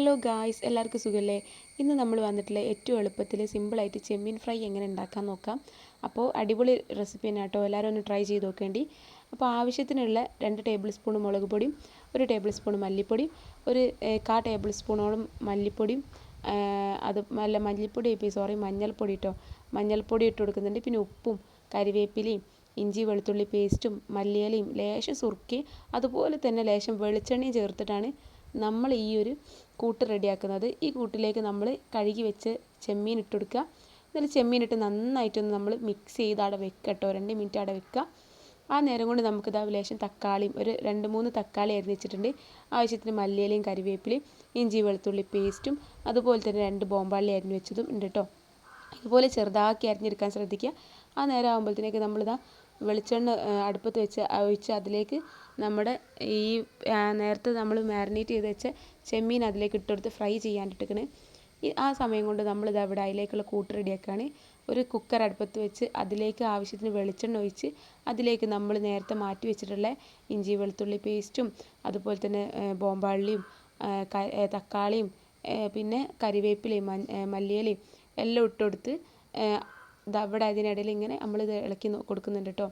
Hello guys എല്ലാവർക്കും സുഖമല്ലേ ഇന്ന് നമ്മൾ വന്നിട്ടുള്ള ഏറ്റവും എളുപ്പത്തിൽ സിമ്പിളായിട്ട് ചെമ്മീൻ ഫ്രൈ എങ്ങനെ ഉണ്ടാക്കാൻ നോക്കാം. അപ്പോൾ അടിപൊളി റെസിപ്പി തന്നെ കേട്ടോ. എല്ലാവരും ഒന്ന് ട്രൈ ചെയ്ത് നോക്കേണ്ടി. അപ്പോൾ ആവശ്യത്തിനുള്ള രണ്ട് ടേബിൾ സ്പൂൺ മുളക് പൊടിയും ഒരു ടേബിൾ സ്പൂൺ മല്ലിപ്പൊടിയും ഒരു കാ ടേബിൾ സ്പൂണോളം മല്ലിപ്പൊടിയും അത് അല്ല മല്ലിപ്പൊടി ഇപ്പോൾ സോറി മഞ്ഞൾപ്പൊടി കേട്ടോ മഞ്ഞൾപ്പൊടി ഇട്ട് കൊടുക്കുന്നുണ്ട്. പിന്നെ ഉപ്പും കരിവേപ്പിലയും ഇഞ്ചി വെളുത്തുള്ളി പേസ്റ്റും മല്ലിയിലയും ലേശം സുറുക്കി അതുപോലെ തന്നെ ലേശം വെളിച്ചെണ്ണയും ചേർത്തിട്ടാണ് നമ്മൾ ഈ ഒരു കൂട്ട് റെഡിയാക്കുന്നത്. ഈ കൂട്ടിലേക്ക് നമ്മൾ കഴുകി വെച്ച് ചെമ്മീൻ ഇട്ട് കൊടുക്കുക. എന്നിട്ട് ചെമ്മീൻ ഇട്ട് നന്നായിട്ടൊന്ന് നമ്മൾ മിക്സ് ചെയ്ത് അവിടെ വെക്കുക കേട്ടോ. രണ്ട് മിനിറ്റ് അവിടെ വെക്കുക. ആ നേരം കൊണ്ട് നമുക്ക് ഇതാ ലേശം തക്കാളിയും ഒരു രണ്ട് മൂന്ന് തക്കാളി അരിഞ്ഞ് വെച്ചിട്ടുണ്ട്. ആവശ്യത്തിന് മല്ലിയിലയും കറിവേപ്പിലയും ഇഞ്ചി വെളുത്തുള്ളി പേസ്റ്റും അതുപോലെ തന്നെ രണ്ട് ബോംബാളി അരിഞ്ഞ് വെച്ചതും ഉണ്ട് കേട്ടോ. ഇതുപോലെ ചെറുതാക്കി അരിഞ്ഞെടുക്കാൻ ശ്രദ്ധിക്കുക. ആ നേരം ആകുമ്പോഴത്തേക്ക് നമ്മളിതാ വെളിച്ചെണ്ണ അടുപ്പത്ത് വെച്ച് ഒഴിച്ച് അതിലേക്ക് നമ്മുടെ ഈ നേരത്തെ നമ്മൾ മാരിനേറ്റ് ചെയ്ത് വെച്ച ചെമ്മീൻ അതിലേക്ക് ഇട്ടെടുത്ത് ഫ്രൈ ചെയ്യാനിട്ടിരിക്കണ് ഈ ആ സമയം കൊണ്ട് നമ്മളിത് അവിടെ അതിലേക്കുള്ള കൂട്ട് റെഡിയാക്കുകയാണ് ഒരു കുക്കർ അടുപ്പത്ത് വെച്ച് അതിലേക്ക് ആവശ്യത്തിന് വെളിച്ചെണ്ണ ഒഴിച്ച് അതിലേക്ക് നമ്മൾ നേരത്തെ മാറ്റി വെച്ചിട്ടുള്ള ഇഞ്ചി വെളുത്തുള്ളി പേസ്റ്റും അതുപോലെ തന്നെ ബോമ്പാളിയും തക്കാളിയും പിന്നെ കറിവേപ്പിലയും മല്ലിയിലയും എല്ലാം ഇട്ടുകൊടുത്ത് അവിടെ അതിനിടയിൽ ഇങ്ങനെ നമ്മളിത് ഇളക്കി കൊടുക്കുന്നുണ്ട് കേട്ടോ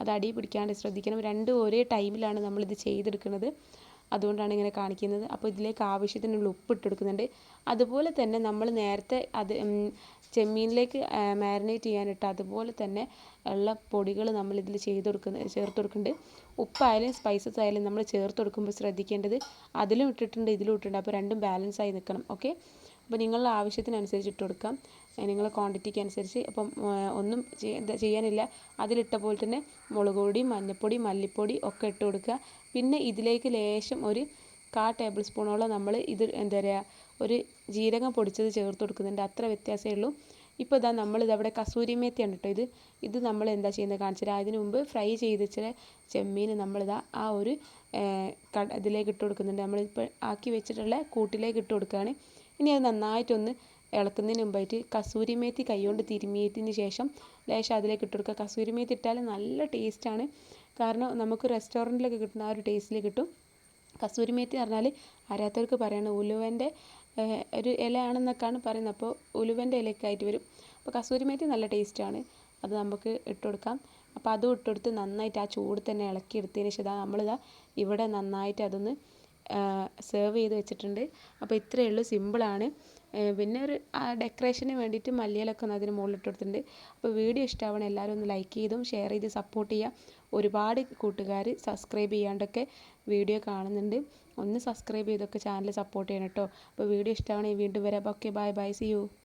അത് അടി പിടിക്കാണ്ട് ശ്രദ്ധിക്കണം. രണ്ടും ഒരേ ടൈമിലാണ് നമ്മളിത് ചെയ്തെടുക്കുന്നത്. അതുകൊണ്ടാണ് ഇങ്ങനെ കാണിക്കുന്നത്. അപ്പോൾ ഇതിലേക്ക് ആവശ്യത്തിനുള്ള ഉപ്പ് ഇട്ട് കൊടുക്കുന്നുണ്ട്. അതുപോലെ തന്നെ നമ്മൾ നേരത്തെ അത് ചെമ്മീനിലേക്ക് മാരിനേറ്റ് ചെയ്യാനിട്ട് അതുപോലെ തന്നെ ഉള്ള പൊടികൾ നമ്മൾ ഇതിൽ ചെയ്ത് കൊടുക്കുന്ന ചേർത്ത് കൊടുക്കുന്നുണ്ട്. ഉപ്പായാലും സ്പൈസസ് ആയാലും നമ്മൾ ചേർത്ത് കൊടുക്കുമ്പോൾ ശ്രദ്ധിക്കേണ്ടത് അതിലും ഇട്ടിട്ടുണ്ട് ഇതിലും ഇട്ടിട്ടുണ്ട്. അപ്പോൾ രണ്ടും ബാലൻസ് ആയി നിൽക്കണം. ഓക്കെ? അപ്പോൾ നിങ്ങളുടെ ആവശ്യത്തിനനുസരിച്ച് ഇട്ട് കൊടുക്കാം. നിങ്ങളുടെ ക്വാണ്ടിറ്റിക്ക് അനുസരിച്ച് അപ്പം ഒന്നും ചെയ്യാനില്ല. അതിലിട്ട പോലെ തന്നെ മുളക് പൊടി മഞ്ഞൾപ്പൊടി മല്ലിപ്പൊടി ഒക്കെ ഇട്ട് കൊടുക്കുക. പിന്നെ ഇതിലേക്ക് ലേശം ഒരു കാ ടേബിൾ സ്പൂണോളം നമ്മൾ ഇത് എന്താ പറയുക ഒരു ജീരകം പൊടിച്ചത് ചേർത്ത് കൊടുക്കുന്നുണ്ട്. അത്ര വ്യത്യാസമേ ഉള്ളൂ. ഇപ്പോൾ ഇതാ നമ്മളിതവിടെ കസൂരി മേത്തിയാണ് കേട്ടോ ഇത്. ഇത് നമ്മൾ എന്താ ചെയ്യുന്നത് കാണിച്ചത് അതിന് മുമ്പ് ഫ്രൈ ചെയ്ത് വെച്ച ചെമ്മീൻ നമ്മളിതാ ആ ഒരു ഇതിലേക്ക് ഇട്ട് കൊടുക്കുന്നുണ്ട്. നമ്മളിപ്പോൾ ആക്കി വെച്ചിട്ടുള്ള കൂട്ടിലേക്ക് ഇട്ട് കൊടുക്കുകയാണ്. ഇനി അത് നന്നായിട്ടൊന്ന് ഇളക്കുന്നതിന് മുമ്പായിട്ട് കസൂരി മേത്തി കൈകൊണ്ട് തിരുമിയതിന് ശേഷം ലേശം അതിലേക്ക് ഇട്ട് കൊടുക്കുക. കസൂരി മേത്തി ഇട്ടാൽ നല്ല ടേസ്റ്റാണ് കാരണം നമുക്ക് റെസ്റ്റോറന്റിലൊക്കെ കിട്ടുന്ന ആ ഒരു ടേസ്റ്റിൽ കിട്ടും. കസൂരി മേത്തി പറഞ്ഞാൽ അറിയാത്തവർക്ക് പറയണം ഉലുവന്റെ ഒരു ഇലയാണെന്നൊക്കെയാണ് പറയുന്നത്. അപ്പോൾ ഉലുവന്റെ ഇലയൊക്കെ ആയിട്ട് വരും. അപ്പോൾ കസൂരി മേത്തി നല്ല ടേസ്റ്റാണ് അത് നമുക്ക് ഇട്ട് കൊടുക്കാം. അപ്പോൾ അതും ഇട്ടെടുത്ത് നന്നായിട്ട് ആ ചൂട് തന്നെ ഇളക്കി എടുത്തതിന് ശേഷം നമ്മളിതാ ഇവിടെ നന്നായിട്ട് അതൊന്ന് സെർവ് ചെയ്ത് വെച്ചിട്ടുണ്ട്. അപ്പോൾ ഇത്രയേ ഉള്ളൂ. സിമ്പിളാണ് പിന്നെ ഒരു ഡെക്കറേഷന് വേണ്ടിയിട്ട് മല്ലിയിലൊക്കെ ഒന്ന് അതിന് മുകളിൽ ഇട്ട് കൊടുത്തിട്ടുണ്ട് അപ്പോൾ വീഡിയോ ഇഷ്ടമാവണം എല്ലാവരും ഒന്ന് ലൈക്ക് ചെയ്തും ഷെയർ ചെയ്ത് സപ്പോർട്ട് ചെയ്യുക. ഒരുപാട് കൂട്ടുകാർ സബ്സ്ക്രൈബ് ചെയ്യാണ്ടൊക്കെ വീഡിയോ കാണുന്നുണ്ട്. ഒന്ന് സബ്സ്ക്രൈബ് ചെയ്തൊക്കെ ചാനൽ സപ്പോർട്ട് ചെയ്യണം കേട്ടോ അപ്പോൾ വീഡിയോ ഇഷ്ടമാണെങ്കിൽ വീണ്ടും വരാം. Okay bye bye see you